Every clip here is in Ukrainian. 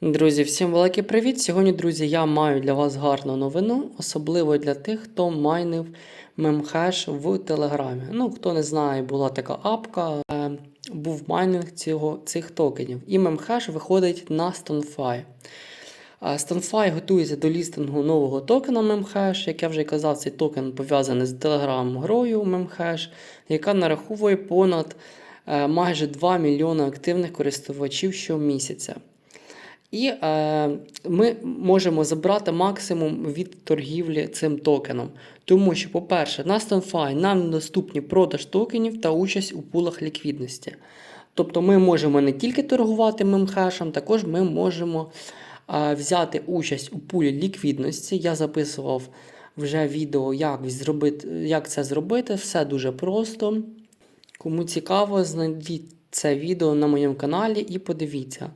Друзі, всім великий привіт! Сьогодні, друзі, я маю для вас гарну новину, особливо для тих, хто майнив мемхеш в Телеграмі. Ну, хто не знає, була така апка, е, був майнинг цього, цих токенів. І мемхеш виходить на StoneFi. А StoneFi готується до лістингу нового токена Memhash. Як я вже казав, цей токен пов'язаний з Telegram-грою Memhash, яка нараховує понад е, майже 2 мільйони активних користувачів щомісяця. І е, ми можемо забрати максимум від торгівлі цим токеном. Тому що, по-перше, на StoneFi нам недоступні продаж токенів та участь у пулах ліквідності. Тобто ми можемо не тільки торгувати мемхешем, також ми можемо е, взяти участь у пулі ліквідності. Я записував вже відео, як, зробити, як це зробити. Все дуже просто. Кому цікаво, знайдіть це відео на моєму каналі і подивіться.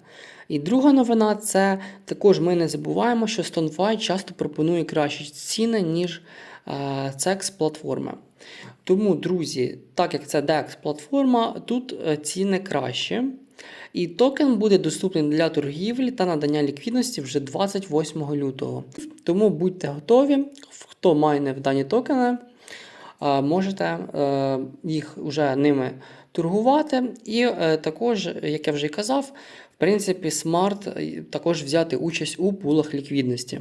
І друга новина це також ми не забуваємо, що StoneFi часто пропонує кращі ціни, ніж е, CEX платформи. Тому, друзі, так як це DEX платформа, тут е, ціни кращі. І токен буде доступний для торгівлі та надання ліквідності вже 28 лютого. Тому будьте готові, хто майне в дані токени, е, можете е, їх вже ними торгувати. І е, також, як я вже й казав, в принципі, смарт е, також взяти участь у пулах ліквідності.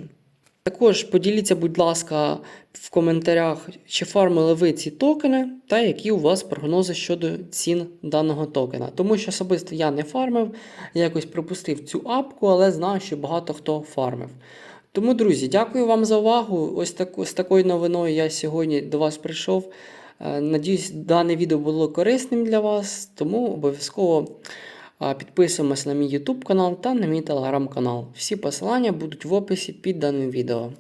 Також поділіться, будь ласка, в коментарях, чи фармили ви ці токени, та які у вас прогнози щодо цін даного токена. Тому що особисто я не фармив, якось пропустив цю апку, але знаю, що багато хто фармив. Тому, друзі, дякую вам за увагу. Ось так, з такою новиною я сьогодні до вас прийшов. Е, Надіюсь, дане відео було корисним для вас, тому обов'язково е, підписуємося на мій YouTube канал та на мій телеграм канал. Всі посилання будуть в описі під даним відео.